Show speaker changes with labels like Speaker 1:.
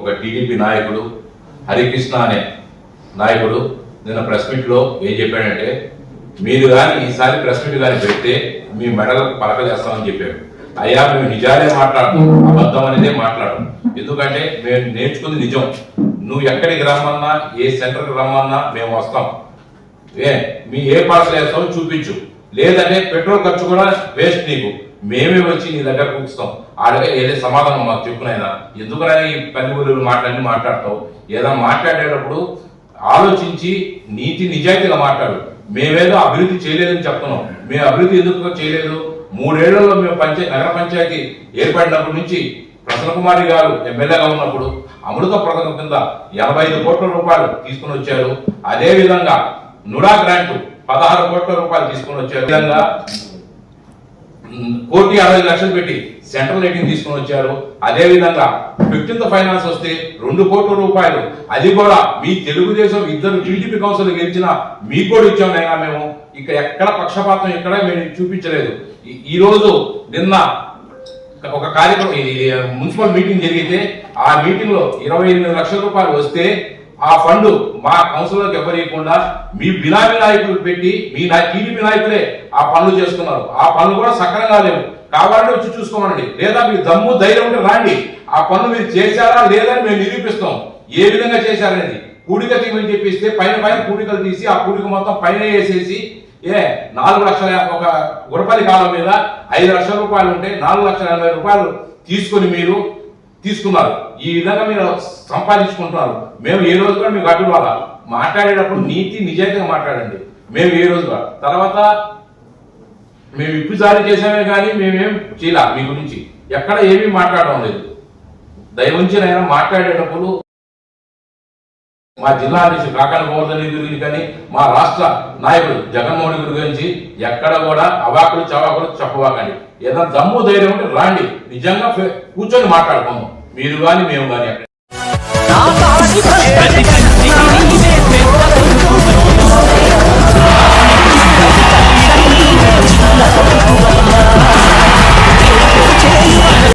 Speaker 1: ఒక టీడీపీ నాయకుడు హరికృష్ణ అనే నాయకుడు నిన్న ప్రెస్ మీట్లో ఏం చెప్పాడంటే మీరు కానీ ఈసారి ప్రెస్ మీట్ కానీ పెడితే మీ మెడలకు పలకలేస్తామని చెప్పారు. అయ్యా మేము నిజాలే మాట్లాడతాం అబద్ధం అనేదే మాట్లాడడం ఎందుకంటే మేము నేర్చుకుంది నిజం. నువ్వు ఎక్కడికి రమ్మన్నా ఏ సెంటర్కి రమ్మన్నా మేము వస్తాం. ఏ మీ ఏ పార్సల్ వేస్తామో చూపించు. లేదంటే పెట్రోల్ ఖర్చు కూడా వేస్ట్ నీకు. మేమే వచ్చి నీ దగ్గర కూర్చుతాం. ఆడగా ఏదే సమాధానం మాకు చెప్పునైనా ఎందుకనైనా ఈ పని ఊరు మాట్లాడి మాట్లాడతావు? ఏదైనా మాట్లాడేటప్పుడు ఆలోచించి నీతి నిజాయితీగా మాట్లాడు. మేమేదో అభివృద్ధి చేయలేదని చెప్తున్నాం. మేము అభివృద్ధి ఎందుకు చేయలేదు? మూడేళ్ళలో మేము పంచాయతీ నగర పంచాయతీ ఏర్పడినప్పటి నుంచి ప్రసన్న కుమారి గారు ఎమ్మెల్యేగా ఉన్నప్పుడు అమృత పథకం కింద ఎనభై ఐదు కోట్ల రూపాయలు తీసుకుని వచ్చారు. అదే విధంగా నుడా గ్రాంట్ పదహారు కోట్ల రూపాయలు తీసుకుని వచ్చారు. విధంగా కోటి అరవై లక్షలు పెట్టి సెంట్రల్ రేటింగ్ తీసుకుని వచ్చారు. అదే విధంగా ఫిఫ్టీన్త్ ఫైనాన్స్ వస్తే రెండు కోట్ల రూపాయలు. అది కూడా మీ తెలుగుదేశం ఇద్దరు టీడీపీ కౌన్సిల్ గెలిచిన మీకు కూడా ఇచ్చాం నైనా మేము. ఇక్కడ ఎక్కడ పక్షపాతం ఎక్కడ మేము చూపించలేదు. ఈ- రోజు నిన్న ఒక కార్యక్రమం ఇది మున్సిపల్ మీటింగ్ జరిగితే ఆ మీటింగ్లో ఇరవై ఎనిమిది లక్షల రూపాయలు వస్తే ఆ ఫండ్ మా కౌన్సిలర్కి ఎవరియకుండా మీ బినామీ నాయకులు పెట్టి మీ నా టీడీపీ నాయకులే ఆ పనులు చేస్తున్నారు. ఆ పనులు కూడా సక్రంగా లేవు. కావాలంటే వచ్చి చూసుకోమనండి. లేదా మీ దమ్ము ధైర్యం ఉంటే రాండి. ఆ పనులు మీరు చేశారా లేదని మేము నిరూపిస్తాం. ఏ విధంగా చేశారనేది. కూడిక తీయమని చెప్పిస్తే పైన పైన కూడికలు తీసి ఆ కూడిక మొత్తం పైన వేసేసి ఏ నాలుగు లక్షల యాభై- ఒక గుడపల్లి కాలం మీద ఐదు లక్షల రూపాయలు ఉంటే నాలుగు లక్షల ఎనభై రూపాయలు తీసుకొని మీరు తీసుకున్నారు. ఈ విధంగా మీరు సంపాదించుకుంటున్నారు. మేము ఏ రోజు కూడా మీకు అడ్డు మాట్లాడేటప్పుడు నీతి నిజాయితీగా మాట్లాడండి. మేము ఏ రోజు తర్వాత మేము ఇప్పు జారీ చేసామే కానీ మేమేం చేయలే మీ గురించి. ఎక్కడ ఏమీ మాట్లాడడం లేదు. దయవుంచినైనా మాట్లాడేటప్పుడు మా జిల్లా అధ్యక్షుడు కాకాని గోవర్ధన్ గురించి కానీ మా రాష్ట్ర నాయకుడు జగన్మోహన్ రెడ్డి గురించి ఎక్కడ కూడా అవాకులు చవాకులు చెప్పవాకండి. ఏదైనా దమ్ము ధైర్యం ఉంటే రాండి. నిజంగా కూర్చొని మాట్లాడుకుందాం. మీరు కానీ మేము కానీ